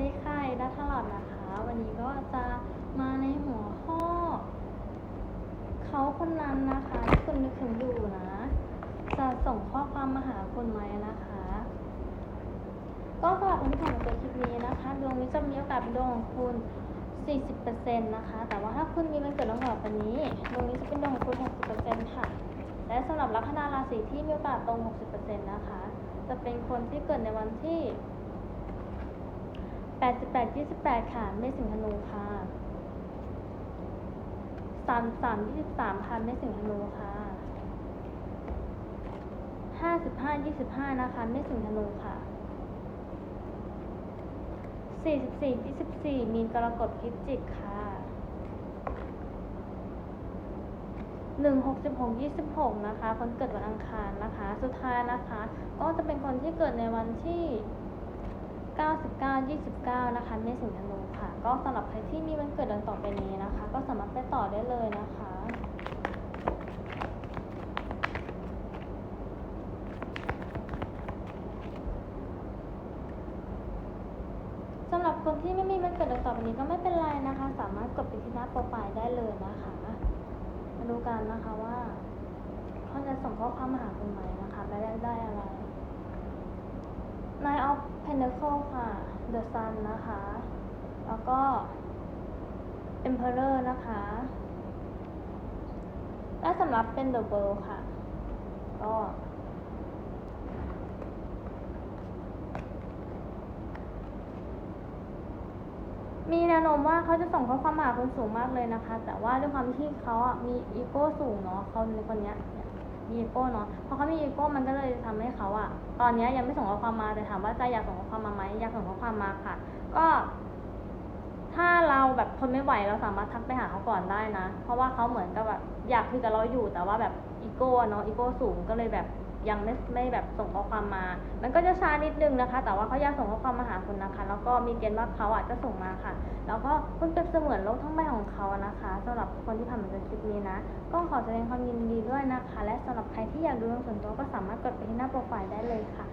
ดีค่ะดัทลอดนะคะ วันนี้ก็จะมาในหัวข้อ เขาคนนั้นนะคะที่คุณนึกถึงอยู่นะ จะส่งข้อความมาหาคุณไหมนะคะ ก็สำหรับคนที่ผ่านมาตัวคลิปนี้นะคะดวงนี้จะมีโอกาสเป็นดวงของคุณ 40%นะคะ แต่ว่าถ้าคุณมีวันเกิดระหว่างวันนี้ดวงนี้จะเป็นดวงของคุณ 60%ค่ะ และสำหรับลัคนาราศีที่มีโอกาสตรง 60%นะคะ จะเป็นคนที่เกิดในวันที่ 88 28ค่ะไม่สิงห์ธนูค่ะ33 23ค่ะไม่สิงห์ธนูค่ะ55 25นะคะไม่สิงห์ธนูค่ะ44 24มีนกรกฎพิจิกค่ะ1 66 26นะคะ คนเกิดวันอังคารนะคะ สุดท้ายนะคะ ก็จะเป็นคนที่เกิดในวันที่ 99 29 นะคะเมษสิงห์ธนูค่ะ ก็สำหรับใครที่มีวันเกิดดังต่อไปนี้นะคะ ก็สามารถไปต่อได้เลยนะคะสำหรับคนที่ไม่มีวันเกิดดังต่อไปนี้ก็ไม่เป็นไรนะคะ สามารถกดไปที่หน้าโปรไฟล์ได้เลยนะคะ มาดูกันนะคะว่าเขาจะส่งข้อความมาหาคุณไหมนะคะและได้ได้อะไร Pinnacle ค่ะ The Sun นะคะ แล้วก็ Emperor นะคะ และสำหรับเป็น The World ค่ะ ก็มีแนวโน้มว่าเขาจะส่งข้อความมาคุณสูงมากเลยนะคะ แต่ว่าด้วยความที่เขาอะมีอีโก้สูงเนาะเขาในคนเนี้ยเนี่ย มีอีโก้เนาะพอเขามีอีโก้มันก็เลยทำให้เขาอะตอนนี้ยยังไม่ส่งข้อความมาแต่ถามว่าใจอยากส่งข้อความมาไหมอยากส่งข้อความมาค่ะ ก็ ถ้าเราแบบทนไม่ไหวเราสามารถทักไปหาเขาก่อนได้นะ เพราะว่าเขาเหมือนกับแบบอยากคุยกับเราอยู่แต่ว่าแบบอีโก้เนาะอีโก้สูงก็เลยแบบ ยังไม่ไม่แบบส่งข้อความมา มันก็จะช้านิดนึงนะคะ แต่ว่าเขาอยากส่งข้อความมาหาคุณนะคะ แล้วก็มีเกณฑ์ว่าเขาอาจจะส่งมาค่ะ แล้วก็คุณเป็นเสมือนโลกทั้งใบของเขานะคะสำหรับคนที่ผ่านมาจนคลิปนี้นะ ก็ขอแสดงความยินดีด้วยนะคะ และสำหรับใครที่อยากดูเรื่องส่วนตัวก็สามารถกดไปที่หน้าโปรไฟล์ได้เลยค่ะ